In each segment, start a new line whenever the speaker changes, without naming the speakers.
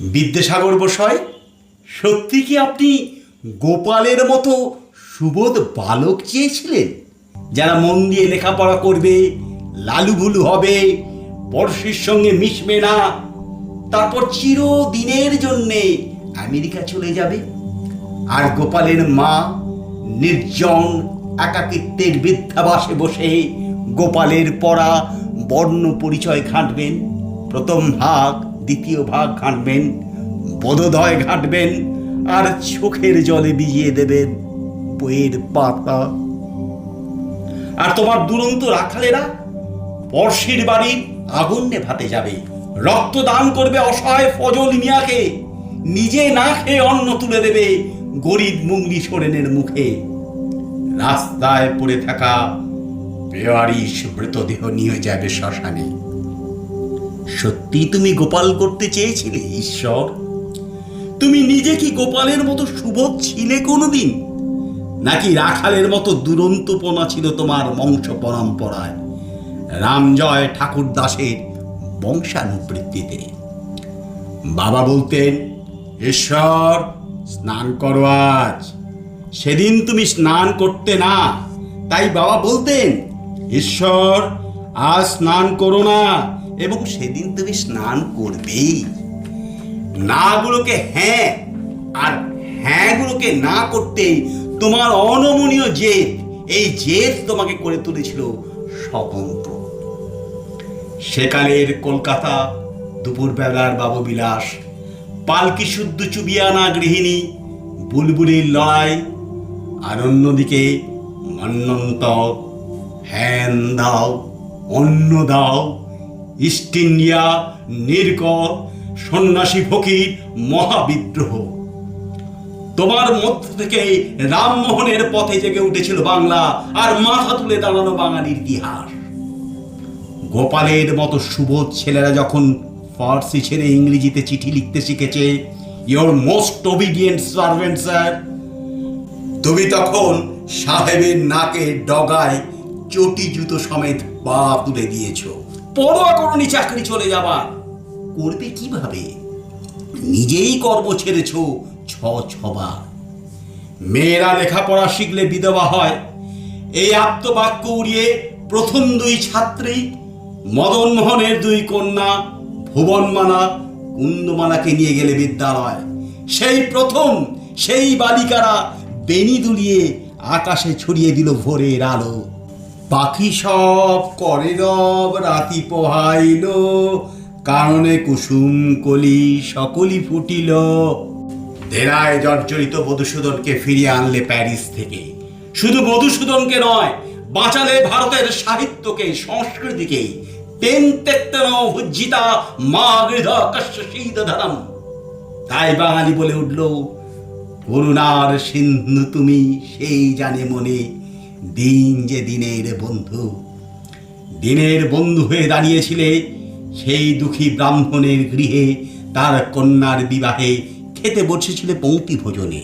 বিদ্যাসাগর বসায় সত্যি কি আপনি গোপালের মতো সুবোধ বালক চেয়েছিলেন, যারা মন দিয়ে লেখাপড়া করবে, লালুভুলু হবে বর্ষের সঙ্গে মিশবে না, তারপর চিরদিনের জন্যে আমেরিকা চলে যাবে? আর গোপালের মা নির্জন একাকিত্বের বৃদ্ধাবাসে বসে গোপালের পড়া বর্ণ পরিচয় ঘাঁটবেন প্রথম ভাগ দ্বিতীয় ভাগ ঘাঁটবেন বোধোদয় ঘাঁটবেন, আর চোখের জলে ভিজিয়ে দেবেন বইয়ের পাতা। আর তোমার দুরন্ত রাখালেরা পড়শির বাড়ির আগুন নেভাতে যাবে। রক্তদান করবে অসহায় ফজল মিয়াকে, নিজে না খেয়ে অন্ন তুলে দেবে গরিব মুঙ্গলি সোরেনের মুখে। রাস্তায় পড়ে থাকা বেয়ারিশ মৃতদেহ নিয়ে যাবে শ্মশানে। সত্যি তুমি গোপাল করতে চেয়েছিলে, ঈশ্বর? তুমি নিজে কি গোপালের মতো সুবোধ ছিলে কোনোদিন? নাকি রাখালের মতো দুরন্তপনা ছিল তোমার বংশ পরম্পরায়? রামজয় ঠাকুর দাসের বংশানুবৃত্তিতে। বাবা বলতেন, ঈশ্বর, স্নান করো আজ। সেদিন তুমি স্নান করতে না। তাই বাবা বলতেন, ঈশ্বর, আজ স্নান করো না। এবং সেদিন তুমি স্নান করবেই। নাগুলোকে হ্যাঁ আর হ্যাঁগুলোকে না করতেই তোমার অনমনীয় জেদ, এই জেদ তোমাকে করে তুলেছিল স্বতন্ত্র সেকালের কলকাতা দুপুরবেলার বাবুবিলাস, পালকি শুদ্ধ চুবিয়ানা গৃহিণী, বুলবুলির লড়াই, আর অন্যদিকে মন্নন্ত হ্যান দাও, অন্ন দাও ইস্ট ইন্ডিয়া নির্গত সন্ন্যাসী ফকির মহাবিদ্রোহ। তোমার মধ্য থেকে রামমোহনের পথে জেগে উঠেছিল বাংলা আর মাথা তুলে দাঁড়ানো বাঙালির ইতিহাস। গোপালের মতো সুবোধ ছেলেরা যখন ফার্সি ছেড়ে ইংরেজিতে চিঠি লিখতে শিখেছে your most obedient servant sir তুমি তখন সাহেবের নাকে ডগায় চটি জুতো সমেত পা তুলে দিয়েছ। পরোয়া করনি চাকরি চলে যাবার। করবে কীভাবে? নিজেই কর্ম ছেড়েছ ছ ছবার। মেয়েরা লেখাপড়া শিখলে বিধবা হয়। এই আত্মবাক্য উড়িয়ে প্রথম দুই ছাত্রী মদন মোহনের দুই কন্যা ভুবনমালা কুন্দমালাকে নিয়ে গেলে বিদ্যালয়। সেই প্রথম, সেই বালিকারা বেনি দুলিয়ে আকাশে ছড়িয়ে দিল ভোরের আলো। পাখি সব করে রব, রাতি পোহাইল। কারণে কুসুম কলি সকলি ফুটিল। দেরায় জর্জরিত মধুসূদনকে ফিরিয়ে আনলে প্যারিস থেকে। শুধু মধুসূদনকে নয়, বাঁচালে ভারতের সাহিত্যকে, সংস্কৃতিকে। ভুজ্জিতা মা গৃহ কশ্য ধরম তাই বাঙালি বলে উঠল, করুণার সিন্ধু তুমি সেই জানে মনে দিন যে দিনের বন্ধু দিনের বন্ধু হয়ে দাঁড়িয়েছিলে সেই দুঃখী ব্রাহ্মণের গৃহে, তার কন্যার বিবাহে খেতে বসেছিলে পঙ্ক্তি ভোজনে।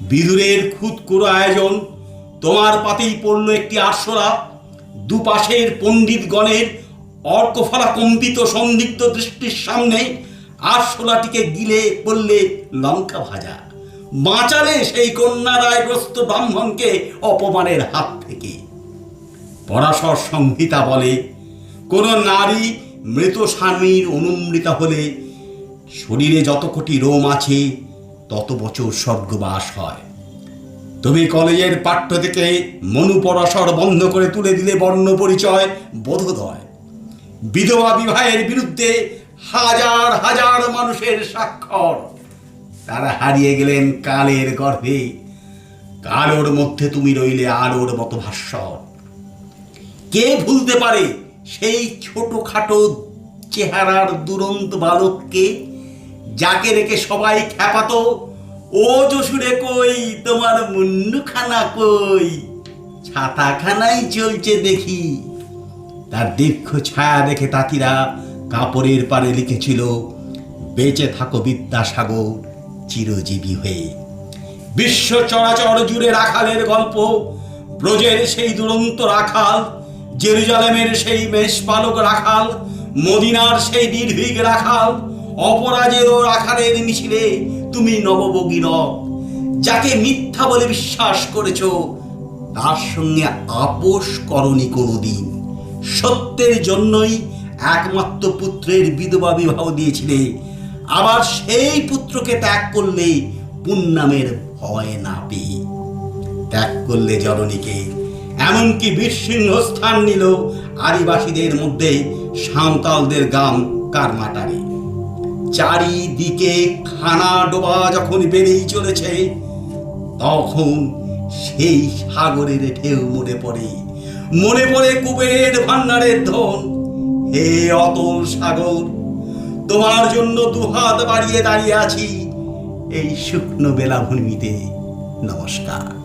বিদুরের খুদকুড়ো আয়োজন, তোমার পাতেই পড়ল একটি আরশোলা, দুপাশের পণ্ডিতগণের অর্কফলা কম্পিত সন্দিগ্ধ দৃষ্টির সামনে আরশোলাটিকে গিলে পড়লে লঙ্কা ভাজা। বাঁচালে সেই কন্যা রায়গ্রস্ত ব্রাহ্মণকে অপমানের হাত থেকে। পরাশর সংহিতা বলে, কোন নারী মৃত স্বামীর অনুমৃতা হলে শরীরে যত কোটি রোম আছে, তত বছর স্বর্গবাস হয়। তুমি কলেজের পাঠ্য থেকে মনু পরাশর বন্ধ করে তুলে দিলে বর্ণ পরিচয় বোধোদয়। বিধবা বিবাহের বিরুদ্ধে হাজার হাজার মানুষের স্বাক্ষর। তারা হারিয়ে গেলেন কালের গর্ভে। কালোর মধ্যে তুমি রইলে আলোর মতো ভাস্বর। কে ভুলতে পারে সেই ছোটখাটো চেহারার দুরন্ত বালককে যাকে রেখে সবাই খ্যাপাতো? ও যশুরে কই, তোমার মুন্নুখানা কই? ছাতাখানাই চলছে দেখি। তার দীর্ঘ ছায়া দেখে তাঁতিরা কাপড়ের পারে লিখেছিল, বেঁচে থাকো বিদ্যাসাগর। চিরজীবী হয়ে। বিশ্ব চরাচর জুড়ে রাখালের গল্প, ব্রজের সেই দুরন্ত রাখাল, জেরুজালেমের সেই মেষপালক রাখাল, মদিনার সেই নির্ভীক রাখাল অপরাজেয় আখারের মিছিলে তুমি নবভগীরথ যাকে মিথ্যা বলে বিশ্বাস করেছ, তার সঙ্গে আপোষ করনি কোনোদিন। সত্যের জন্যই একমাত্র পুত্রের বিধবা বিবাহ দিয়েছিলে আবার সেই পুত্রকে ত্যাগ করলে পুণ্যামের ভয় না পেয়ে ত্যাগ করলে জননীকে এমনকি বীরসিংহ স্থান নিল আদিবাসীদের মধ্যে সাঁওতালদের গাম কারমাটারে। চারিদিকে খানা ডোবা যখন বেড়েই চলেছে, তখন সেই সাগরের ঢেউ মনে পড়ে। মনে পড়ে কুবেরের ভান্ডারের ধন। হে অতল সাগর তোমার জন্য দুহাত বাড়িয়ে দাঁড়িয়ে আছি এই শুকনো বেলাভূমিতে। নমস্কার।